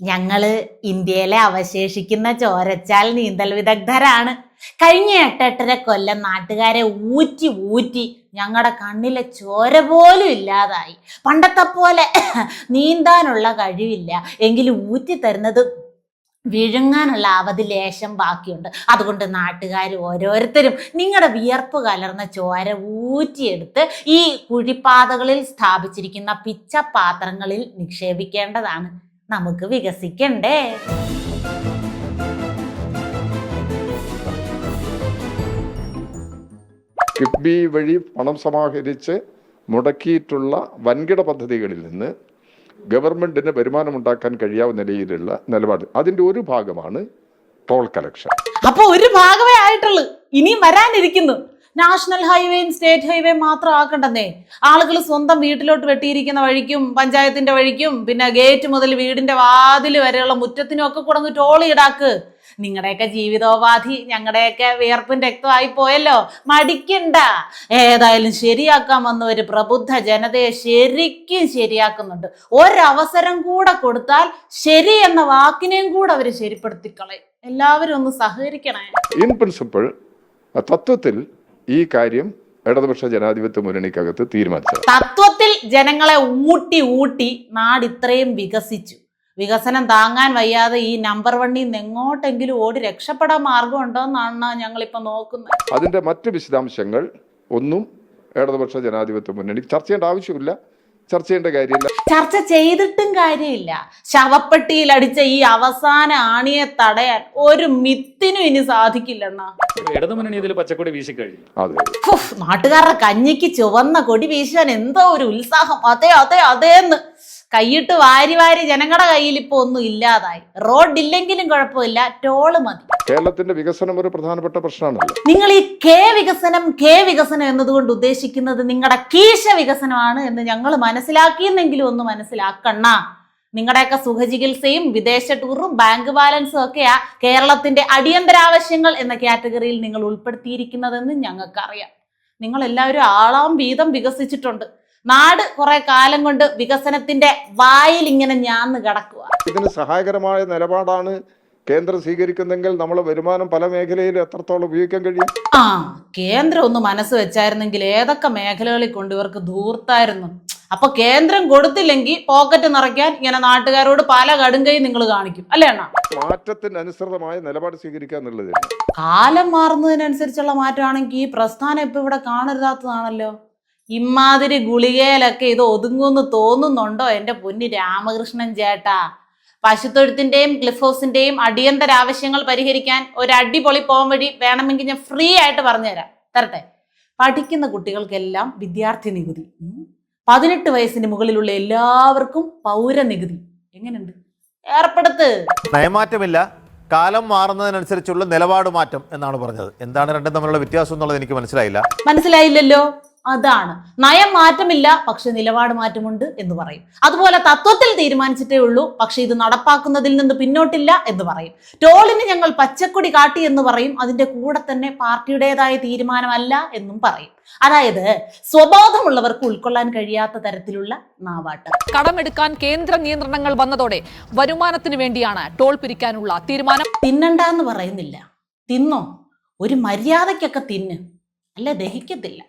ഞങ്ങൾ ഇന്ത്യയിലെ അവശേഷിക്കുന്ന ചോരച്ചാൽ നീന്തൽ വിദഗ്ധരാണ്. കഴിഞ്ഞ എട്ടെട്ടര കൊല്ലം നാട്ടുകാരെ ഊറ്റി ഊറ്റി ഞങ്ങളുടെ കണ്ണിലെ ചോര പോലും ഇല്ലാതായി. പണ്ടത്തെ പോലെ നീന്താനുള്ള കഴിവില്ല. എങ്കിലും ഊറ്റി തരുന്നത് വിഴുങ്ങാനുള്ള അവധി ലേശം ബാക്കിയുണ്ട്. അതുകൊണ്ട് നാട്ടുകാർ ഓരോരുത്തരും നിങ്ങളുടെ വിയർപ്പ് കലർന്ന ചോര ഊറ്റിയെടുത്ത് ഈ കുഴിപ്പാതകളിൽ സ്ഥാപിച്ചിരിക്കുന്ന പിച്ച പാത്രങ്ങളിൽ നിക്ഷേപിക്കേണ്ടതാണ്. നമുക്ക് വികസിക്കണ്ടേ? കിഫ്ബി വഴി പണം സമാഹരിച്ച് മുടക്കിയിട്ടുള്ള വൻകിട പദ്ധതികളിൽ നിന്ന് ഗവൺമെന്റിന് വരുമാനം ഉണ്ടാക്കാൻ കഴിയാവുന്ന നിലയിലുള്ള നിലപാട്. അതിന്റെ ഒരു ഭാഗമാണ് ടോൾ കളക്ഷൻ അപ്പൊ ഒരു ഭാഗമേ ആയിട്ടുള്ളൂ. ഇനിയും വരാനിരിക്കുന്നു. നാഷണൽ ഹൈവേയും സ്റ്റേറ്റ് ഹൈവേയും മാത്രം ആക്കണ്ടെന്നേ. ആളുകൾ സ്വന്തം വീട്ടിലോട്ട് വെട്ടിയിരിക്കുന്ന വഴിക്കും പഞ്ചായത്തിന്റെ വഴിക്കും പിന്നെ ഗേറ്റ് മുതൽ വീടിന്റെ വാതിൽ വരെയുള്ള മുറ്റത്തിനും ഒക്കെ കുടങ്ങ് ടോളി ഈടാക്ക് നിങ്ങളുടെയൊക്കെ ജീവിതോപാധി ഞങ്ങളുടെയൊക്കെ വിയർപ്പും രക്തമായി പോയല്ലോ. മടിക്കണ്ട. ഏതായാലും ശരിയാക്കാൻ വന്ന ഒരു പ്രബുദ്ധ ജനതയെ ശരിക്കും ശരിയാക്കുന്നുണ്ട്. ഒരവസരം കൂടെ കൊടുത്താൽ ശരി എന്ന വാക്കിനെയും കൂടെ അവർ ശരിപ്പെടുത്തിക്കളയും. എല്ലാവരും ഒന്ന് സഹകരിക്കണേ. ഇൻ പ്രിൻസിപ്പിൾ തത്വത്തിൽ ഈ കാര്യം ഇടതുപക്ഷ ജനാധിപത്യ മുന്നണിക്കകത്ത് തീരുമാനിച്ചത്. തത്വത്തിൽ ജനങ്ങളെ ഊട്ടി ഊട്ടി നാട് ഇത്രയും വികസിച്ചു. വികസനം താങ്ങാൻ വയ്യാതെ ഈ നമ്പർ വണ്ണിൽ നിന്ന് എങ്ങോട്ടെങ്കിലും ഓടി രക്ഷപ്പെടാൻ മാർഗമുണ്ടോ എന്നാണ് ഞങ്ങളിപ്പോ നോക്കുന്നത്. അതിന്റെ മറ്റു വിശദാംശങ്ങൾ ഒന്നും ഇടതുപക്ഷ ജനാധിപത്യ മുന്നണി ചർച്ച ചെയ്യേണ്ട ആവശ്യമില്ല. ചർച്ച ചെയ്യേണ്ട കാര്യമില്ല. ചർച്ച ചെയ്തിട്ടും കാര്യമില്ല. ശവപ്പെട്ടിയിൽ അടിച്ച ഈ അവസാന ആണിയെ തടയാൻ ഒരു മിത്തിനും ഇനി സാധിക്കില്ലെന്നാ. നാട്ടുകാരുടെ കഞ്ഞിക്ക് ചുവന്ന കൊടി വീശാൻ എന്തോ ഒരു ഉത്സാഹം. അതെ അതെ അതേന്ന്. കൈയിട്ട് വാരി വാരി ജനങ്ങളുടെ കയ്യിൽ ഇപ്പൊ ഒന്നും ഇല്ലാതായി. റോഡ് ഇല്ലെങ്കിലും കുഴപ്പമില്ല ടോൾ മതി. കേരളത്തിന്റെ വികസനം ഒരു പ്രധാനപ്പെട്ട പ്രശ്നമാണ് നിങ്ങൾ ഈ കെ വികസനം കെ വികസനം എന്നതുകൊണ്ട് ഉദ്ദേശിക്കുന്നത് നിങ്ങളുടെ കീശ വികസനമാണ് എന്ന് ഞങ്ങൾ മനസ്സിലാക്കിയെന്നെങ്കിലും ഒന്ന് മനസ്സിലാക്കണ്ണ. നിങ്ങളുടെയൊക്കെ സുഖചികിത്സയും വിദേശ ടൂറും ബാങ്ക് ബാലൻസും ഒക്കെയാ കേരളത്തിന്റെ അടിയന്തരാവശ്യങ്ങൾ എന്ന കാറ്റഗറിയിൽ നിങ്ങൾ ഉൾപ്പെടുത്തിയിരിക്കുന്നതെന്ന് ഞങ്ങൾക്കറിയാം. നിങ്ങൾ എല്ലാവരും ആളാം വീതം വികസിച്ചിട്ടുണ്ട്. നാട് കുറെ കാലം കൊണ്ട് വികസനത്തിന്റെ വായിൽ ഇങ്ങനെ ഞാന്ന് കിടക്കുക ഇതിന് സഹായകരമായ നിലപാടാണ് കേന്ദ്രം സ്വീകരിക്കുന്നെങ്കിൽ നമ്മളെ വരുമാനം പല മേഖലയിൽ എത്രത്തോളം ഉപയോഗിക്കാൻ കഴിയും? ആ കേന്ദ്രം ഒന്ന് മനസ്സ് വെച്ചായിരുന്നെങ്കിൽ ഏതൊക്കെ മേഖലകളിൽ കൊണ്ട് ഇവർക്ക് ധൂർത്തായിരുന്നു. അപ്പൊ കേന്ദ്രം കൊടുത്തില്ലെങ്കിൽ പോക്കറ്റ് നിറയ്ക്കാൻ ഇങ്ങനെ നാട്ടുകാരോട് പല കടുങ്കൈ നിങ്ങൾ കാണിക്കും. അല്ലേ അണ്ണാ? മാറ്റത്തിന് അനുസൃതമായ നിലപാട് സ്വീകരിക്കുക കാലം മാറുന്നതിനനുസരിച്ചുള്ള മാറ്റമാണെങ്കിൽ ഈ പ്രസ്ഥാനം ഇപ്പൊ ഇവിടെ കാണരുതാത്തതാണല്ലോ. ഇമാതിരി ഗുളികയിലൊക്കെ ഇത് ഒതുങ്ങുമെന്ന് തോന്നുന്നുണ്ടോ എന്റെ പൊന്നി രാമകൃഷ്ണൻ ചേട്ടാ? പശുത്തൊഴുത്തിന്റെയും ക്ലിഫ് ഹൗസിന്റെയും അടിയന്തര ആവശ്യങ്ങൾ പരിഹരിക്കാൻ ഒരു അടിപൊളി പോകാൻ വഴി വേണമെങ്കിൽ ഞാൻ ഫ്രീ ആയിട്ട് പറഞ്ഞുതരാം. തരട്ടെ. പഠിക്കുന്ന കുട്ടികൾക്കെല്ലാം വിദ്യാർത്ഥി നികുതി. പതിനെട്ട് വയസ്സിന് മുകളിലുള്ള എല്ലാവർക്കും പൗരനികുതി എങ്ങനെയുണ്ട്? ഏർപ്പെടുത്ത്. നയമാറ്റമില്ല. കാലം മാറുന്നതിനനുസരിച്ചുള്ള നിലപാട് മാറ്റം എന്നാണ് പറഞ്ഞത്. എന്താണ് രണ്ടും തമ്മിലുള്ള വ്യത്യാസം എന്നുള്ളത് എനിക്ക് മനസ്സിലായില്ല. മനസ്സിലായില്ലല്ലോ? അതാണ്. നയം മാറ്റമില്ല പക്ഷെ നിലപാട് മാറ്റമുണ്ട് എന്ന് പറയും. അതുപോലെ തത്വത്തിൽ തീരുമാനിച്ചിട്ടേ ഉള്ളൂ പക്ഷെ ഇത് നടപ്പാക്കുന്നതിൽ നിന്ന് പിന്നോട്ടില്ല എന്ന് പറയും. ടോളിന് ഞങ്ങൾ പച്ചക്കൊടി കാട്ടി എന്ന് പറയും അതിന്റെ കൂടെ തന്നെ പാർട്ടിയുടേതായ തീരുമാനമല്ല എന്നും പറയും. അതായത് സ്വബോധമുള്ളവർക്ക് ഉൾക്കൊള്ളാൻ കഴിയാത്ത തരത്തിലുള്ള നാവാട്ട്. കടമെടുക്കാൻ കേന്ദ്ര നിയന്ത്രണങ്ങൾ വന്നതോടെ വരുമാനത്തിന് വേണ്ടിയാണ് ടോൾ പിരിക്കാനുള്ള തീരുമാനം. തിന്നണ്ട എന്ന് പറയുന്നില്ല. തിന്നോ? ഒരു മര്യാദയ്ക്കൊക്കെ തിന്ന്. അല്ല ദഹിക്കത്തില്ല.